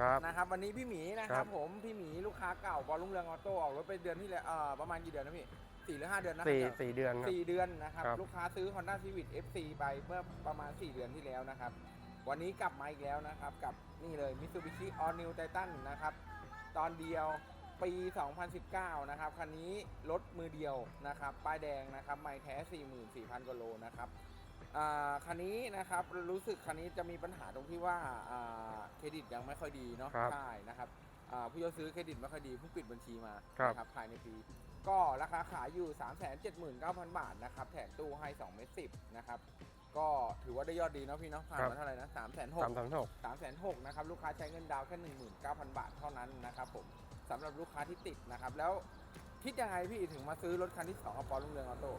ครับนะครับวันนี้พี่หมีนะคครัรับบ ผมพี่หมีลูกค้าเก่าบอลลุงเรืองออโต้ออกรถไปเดือนที่แล้วเอ่อประมาณกี่เดือนนะพี่สี่หรือห้าเดือนนะสี่ครับ สี่เดือนครับ สี่เดือนนะครับ ครับ ลูกค้าซื้อ Honda Civic FC ไปเมื่อประมาณ 4 เดือนที่แล้วนะครับ วันนี้กลับมาอีกแล้วนะครับ กับนี่เลย Mitsubishi All New Titan นะครับ ตอนเดียวปี 2019 นะครับ คันนี้รถมือเดียวนะครับ ป้ายแดงนะครับ ไม่แท้ 44,000กว่าโลนะครับอ่า คันนี้นะครับรู้สึกคันนี้จะมีปัญหาตรงที่ว่าอ่าเครดิตยังไม่ค่อยดีเนาะครับใช่นะครับอ่าผู้ยอดซื้อเครดิตไม่ค่อยดีเพิ่งปิดบัญชีมาครับ นะครับภายในปี ก็ราคาขายอยู่ 379,000 บาทนะครับแถมตู้ให้2เมตร10นะครับก็ถือว่าได้ยอดดีเนาะพี่เนาะผ่านครับมาเท่าไหร่นะ3 6 0 0สาม0สามหก3 6 0 0 0นะครับลูกค้าใช้เงินดาวน์แค่19,000บาทเท่านั้นนะครับผมสำหรับลูกค้าที่ติดนะครับ แล้วคิดยังไงพี่ถึงมาซื้อรถคันที่2กับปอลุงเรืองออโต้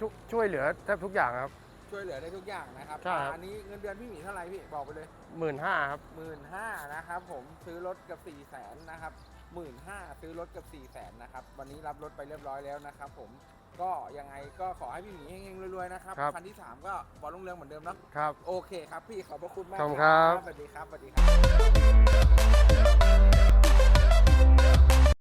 ทุกช่วยเหลือแทบทุกอย่างครับ ช่วยเหลือได้ทุกอย่างนะครับใช่ครับ อันนี้เงินเดือนพี่หมีเท่าไหร่พี่บอกไปเลยหมื่นห้าครับ หมื่นห้านะครับผมซื้อรถกับ4ี่แสนนะครับหมื่นห้าซื้อรถกับ4ี่แสนนะครับวันนี้รับรถไปเรียบร้อยแล้วนะครับผมก็ยังไงก็ขอให้พี่หมีเฮงๆรวยๆนะครับครับคันที่3ก็บอลลุงเรืองเหมือนเดิมเนาะครับ โอเคครับพี่ขอบพระคุณมากขอบคุณครับ สวัสดีครับสวัสดีครับ